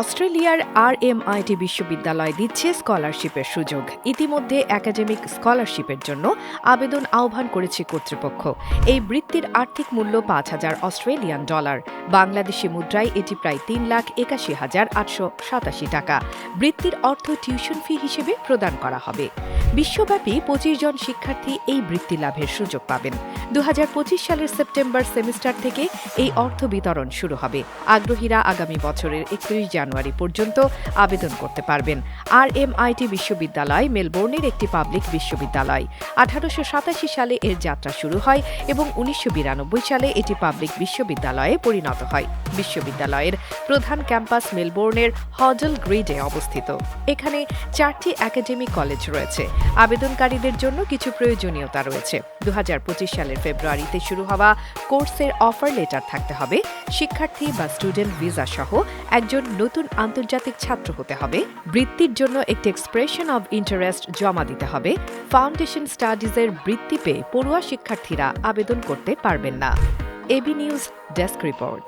অস্ট্রেলিয়ার আর M IT বিশ্ববিদ্যালয় দিচ্ছে স্কলারশিপের সুযোগ। ইতিমধ্যে একাডেমিক স্কলারশিপের জন্য আবেদন আহ্বান করেছে কর্তৃপক্ষ। এই বৃত্তির আর্থিক মূল্য পাঁচ হাজার অস্ট্রেলিয়ান ডলার। বাংলাদেশি মুদ্রায় এটি প্রায় তিন লাখ একাশি হাজার আটশো সাতাশি টাকা। বৃত্তির অর্থ টিউশন ফি হিসেবে প্রদান করা হবে। বিশ্বব্যাপী পঁচিশ জন শিক্ষার্থী এই বৃত্তি লাভের সুযোগ পাবেন। দু হাজার পঁচিশ সালের সেপ্টেম্বর সেমিস্টার থেকে এই অর্থ বিতরণ শুরু হবে। আগ্রহীরা আগামী বছরের একত্রিশ জানুয়ারি পর্যন্ত আবেদন করতে পারবেন। আর এম আইটি বিশ্ববিদ্যালয় মেলবোর্নের একটি পাবলিক বিশ্ববিদ্যালয়। আঠারোশো সাতাশি সালে এর যাত্রা শুরু হয় এবং উনিশশো বিরানব্বই সালে এটি পাবলিক বিশ্ববিদ্যালয়ে পরিণত হয়। বিশ্ববিদ্যালয়ের প্রধান ক্যাম্পাস মেলবোর্নের হডল গ্রিডে অবস্থিত। এখানে চারটি একাডেমিক কলেজ রয়েছে। আবেদনকারীদের জন্য কিছু প্রয়োজনীয়তা রয়েছে। দু হাজার পঁচিশ সালের ফেব্রুয়ারিতে শুরু হওয়া কোর্সের অফার লেটার থাকতে হবে। শিক্ষার্থী বা স্টুডেন্ট ভিসা সহ একজন নতুন আন্তর্জাতিক ছাত্র হতে হবে। বৃত্তির জন্য একটি এক্সপ্রেশন অব ইন্টারেস্ট জমা দিতে হবে। ফাউন্ডেশন স্টাডিজের বৃত্তি পেয়ে পড়ুয়া শিক্ষার্থীরা আবেদন করতে পারবেন না। AB news desk report.